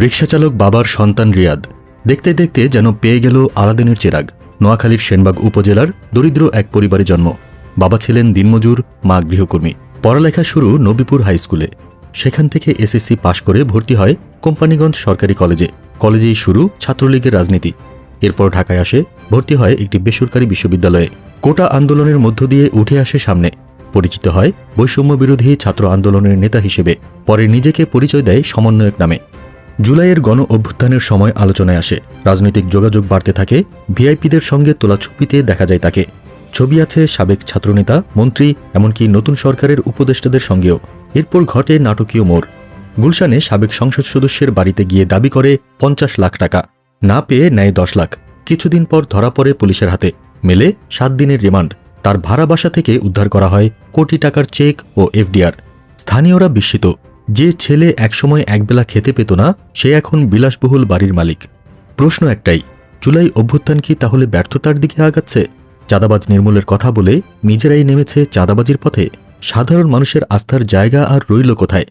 রিকশাচালক বাবার সন্তান রিয়াদ দেখতে দেখতে যেন পেয়ে গেল আলাদিনের চেরাগ, নোয়াখালীর সেনবাগ উপজেলার দরিদ্র এক পরিবারে জন্ম। বাবা ছিলেন দিনমজুর, মা গৃহকর্মী। পড়ালেখা শুরু নবীপুর হাই স্কুলে। সেখান থেকে এসএসসি পাশ করে ভর্তি হয় কোম্পানিগঞ্জ সরকারি কলেজে। কলেজেই শুরু ছাত্রলীগের রাজনীতি। এরপর ঢাকায় আসে, ভর্তি হয় একটি বেসরকারি বিশ্ববিদ্যালয়ে। কোটা আন্দোলনের মধ্য দিয়ে উঠে আসে সামনে। পরিচিত হয় বৈষম্য বিরোধী ছাত্র আন্দোলনের নেতা হিসেবে। পরে নিজেকে পরিচয় দেয় সমন্বয়ক নামে। জুলাইয়ের গণ অভ্যুত্থানের সময় আলোচনায় আসে। রাজনৈতিক যোগাযোগ বাড়তে থাকে, ভিআইপিদের সঙ্গে তোলা ছবিতে দেখা যায় তাকে। ছবি আছে সাবেক ছাত্রনেতা, মন্ত্রী, এমনকি নতুন সরকারের উপদেষ্টাদের সঙ্গেও। এরপর ঘটে নাটকীয় মোড়। গুলশানে সাবেক সংসদ সদস্যের বাড়িতে গিয়ে দাবি করে পঞ্চাশ লাখ টাকা। না পেয়ে নেয় দশ লাখ। কিছুদিন পর ধরা পড়ে পুলিশের হাতে। মেলে সাত দিনের রিমান্ড। তার ভাড়া বাসা থেকে উদ্ধার করা হয় কোটি টাকার চেক ও এফডিআর। স্থানীয়রা বিস্মিত। যে ছেলে একসময় একবেলা খেতে পেত না, সে এখন বিলাসবহুল বাড়ির মালিক। প্রশ্ন একটাই জুলাই অভ্যুত্থান কি তাহলে ব্যর্থতার দিকে আগাচ্ছে? চাঁদাবাজ নির্মূলের কথা বলে নিজেরাই নেমেছে চাঁদাবাজির পথে। সাধারণ মানুষের আস্থার জায়গা আর রইল কোথায়?